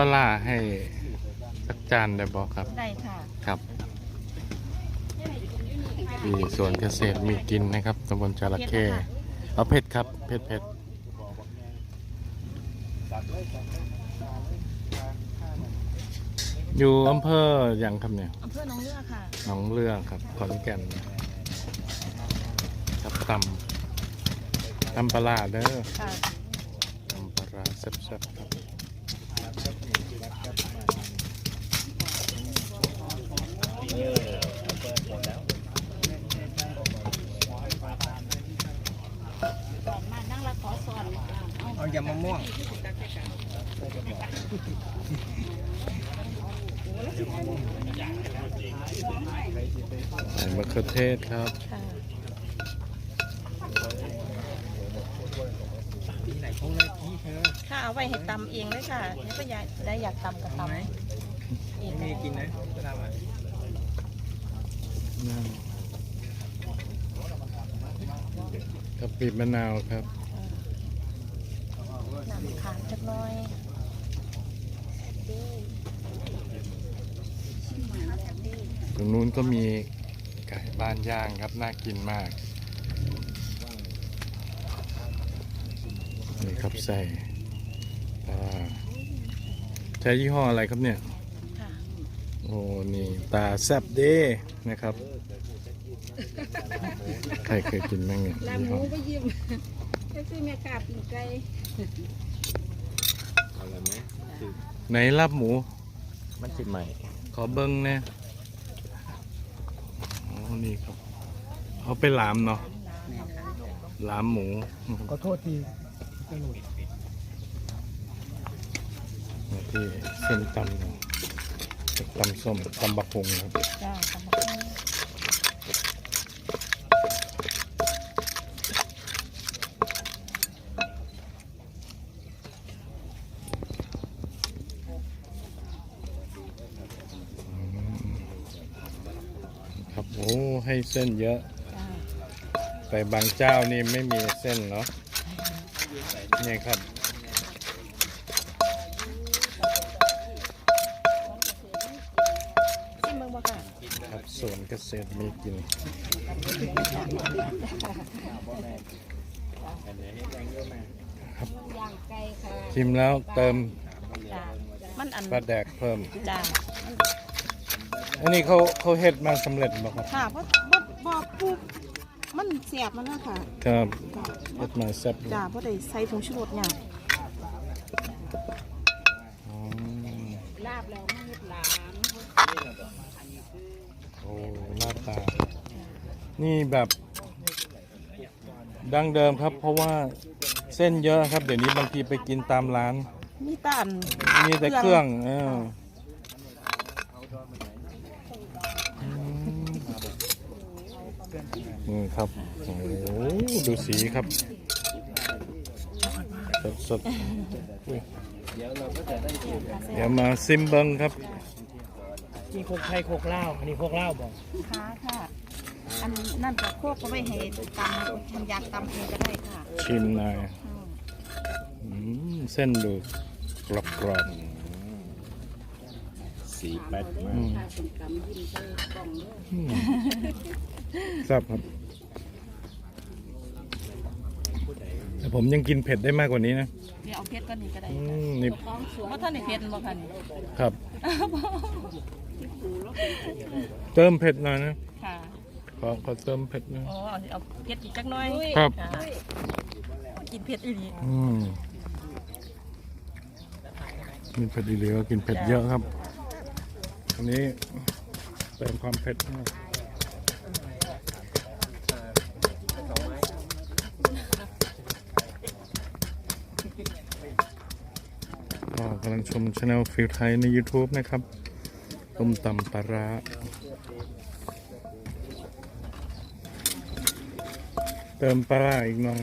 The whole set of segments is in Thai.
ลาร้าให้สักจานได้บอกครับ ได้ค่ะ ครับที่สวนเกษตรมีกินนะครับตำบลจระเข้เอาเผ็ดครับ เผ็ดเผ็ดอยู่อำเภออย่างครับเนี่ยอำเภอหนองเลือกค่ะหนองเรื่องครับขอนแก่นครับตำตำปลาร้าเด้อค่ะตำปลาร้าแซ่บๆครับ สอนมานั่งละขอสอน เอายำมะม่วง ใส่มะเขือเทศครับค่ะที่ไหนเขาเลยที่เธอค่ะเอาไว้ให้ตำเองเลยค่ะนี่ก็อยากได้อยากตำก็เอาไหมตำเองมีกินนะจะทำอะนั่นกะปิมะนาวครับน้ำขาดจักหน้อยตรงนู้นก็มี ไก่บ้านย่างครับ น่ากินมาก นี่ครับใส่ปลาใช้ยี่ห้ออะไรครับเนี่ยค่ะโอ้ นี่ ตาแซบเด้นะครับ ใครเคยกินบ้างเนี่ยลายี่หห้มูอไปยิ้มแท็กซี่แม่กาปีกไก่ไหนลาบหมู มันสิใหม่ ขอเบิ้งแน่โอ้นี่ครับ เอาไปหลามเนาะหลามหมูขอโทษทีมาที่เส้นตำเนาะตำส้มตำบักฮุงครับ จ้าตำบักหุ่ง ครับโอ้ให้เส้นเยอะจ้าแต่บางเจ้านี่ไม่มีเส้นเนาะนี่ครับชิมเมืองบ่ค่ะครับสวนเกษตรมีกินย่างไก่ค่ะชิมแล้วเติมจ้ามันอันปลาแดกเพิ่ม จ้า อันนี้เขาเขาเฮ็ดมาสำเร็จบ่ครับค่ะเพราะบ่บ่ปุ๊บมันเสียบมันนะค่ะครับเฮ็ดมาแซ่บจ้าเพราะได้ใส่ผงชูรสเนี่ยอืมลาบแล้วมันเฮ็ดหลามโอ้หน้าตา นี่แบบดั้งเดิมครับ เพราะว่าเส้นเยอะครับ เดี๋ยวนี้บางทีไปกินตามร้าน มีต้าน มีแต่เครื่องเออ อืมครับโอ้โหดูสีครับ สดสดๆอุ้ยเดี๋ยวมาซิมเบิงครับนี่โคกไทยโคกเล่าวอันนี้โคกเล่าวบอกค่ะค่ะ อันนั่นก็โคกก็ไม่ให้ตำทำอยากตำเองก็ได้ค่ะชิมหน่อยอืมอืมเส้นดูกรอบกรอบสีแป๊ดๆอืมอืม ครับครับ แต่ผมยังกินเผ็ดได้มากกว่านี้นะ เดี๋ยวเอาเพชรก็นี่ก็ได้อืมนี่เพราะท่านในเพชรบ่ค่ะนี่ครับ เติมเผ็ดหน่อยนะ ค่ะขอขอเติมเผ็ดหนะ อ๋อเอาเอาเพชรอีกจักหน้อยครับะกินเพชรอีหลีอืมกินเผ็ดดีเลยก็กินเผ็ดเยอะครับอันนี้เติมความเผ็ดหน่อย ก็กำลังชมช anel ฟิลไทยใน YouTube นะครับต้มตำปลาร้าเติมปลาร้าอีกหน่อย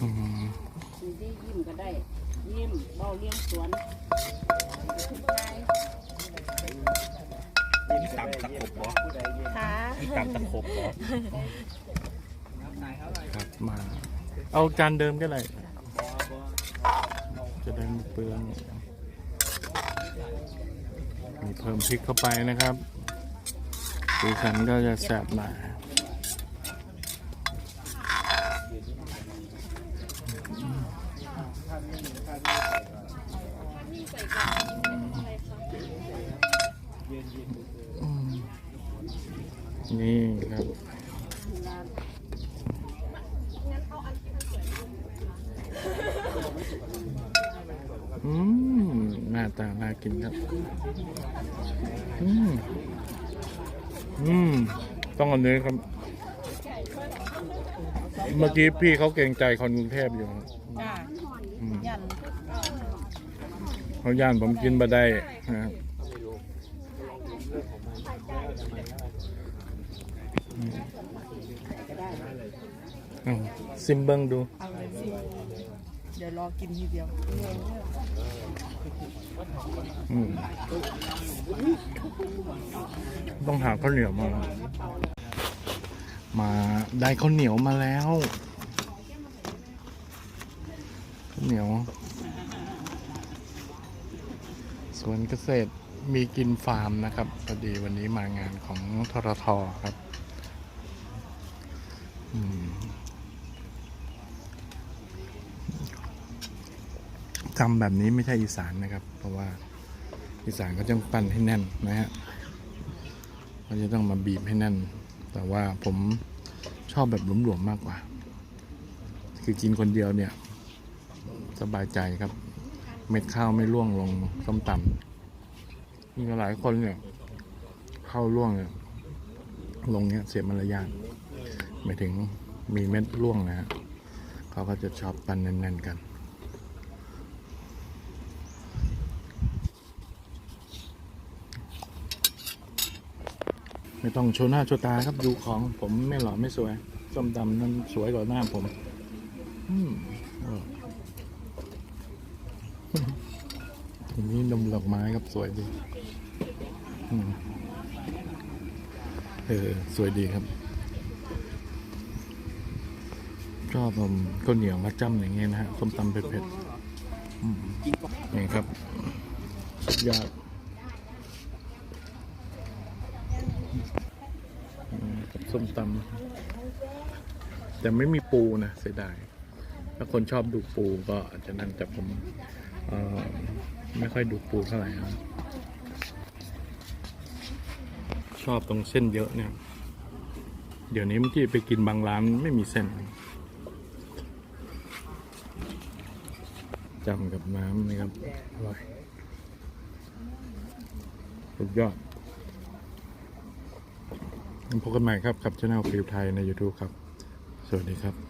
อืมได้ยิ้มก็ได้ ยิ้มเบาเลี้ยงสวนนี่ตำตะขบบอกค่ะนี่ตำตะขบบอก ครับมา เอาจานเดิมก็ได้จะได้ไม่เปลืองมีเพิ่มพริกเข้าไปนะครับสีสันก็จะแสบหน่อยอืมนี่ครับ อืมห น้าตาน่ากินครับ อืม อืม ต้องอันนี้ครับ เมื่อกี้พี่เขาเกรงใจคนกรุงเทพอยู่ครับจ้าอืมยันเขาย่านผมกินบะได้นะครับอืมเอาซิมเบิงดู เอาเลยสิ เดี๋ยวรอกินทีเดียวอืมต้องหาข้าวเหนียวมา มาได้ข้าวเหนียวมาแล้วข้าวเหนียวสวนเกษตรมีกินฟาร์มนะครับพอดีวันนี้มางานของทรทครับ อืม ทำแบบนี้ไม่ใช่อีสานนะครับ เพราะว่าอีสานก็ต้องปั้นให้แน่นนะฮะเขาจะต้องมาบีบให้แน่น แต่ว่าผมชอบแบบหลวมๆมากกว่า คือกินคนเดียวเนี่ย สบายใจครับ เม็ดข้าวไม่ร่วงลงส้มตำมีหลายคนเนี่ยข้าวร่วงเนี่ยลงเนี่ยเสียมารยาทหมายถึงมีเม็ดร่วงนะฮะเขาก็จะชอบปั้นแน่นๆกัน ไม่ต้องโชว์หน้าโชว์ตาครับดูของผมไม่หล่อไม่สวยส้มตำนั้นสวยกว่าหน้าผม อืมอออย่างนี้นมดอกไม้ครับสวยดีอเออสวยดีครับ ชอบผมข้าวเหนียวมาจ้ำอย่างเงี้ยนะฮะส้มตำเผ็ดๆนี่ครับสุดยอดอืมกับ ส้มตำแต่ไม่มีปูนะเสียดาย ถ้าคนชอบดูปูก็อาจจะนั่นแต่ผมไม่ค่อยดูปูเท่าไหร่นะชอบตรงเส้นเยอะเนี่ย เดี๋ยวนี้เมื่อกี้ไปกินบางร้านไม่มีเส้นจำกับน้ำนะครับ อร่อย สุดยอด พบกันใหม่ครับกับช่องฟิวไทยใน YouTube ครับ สวัสดีครับ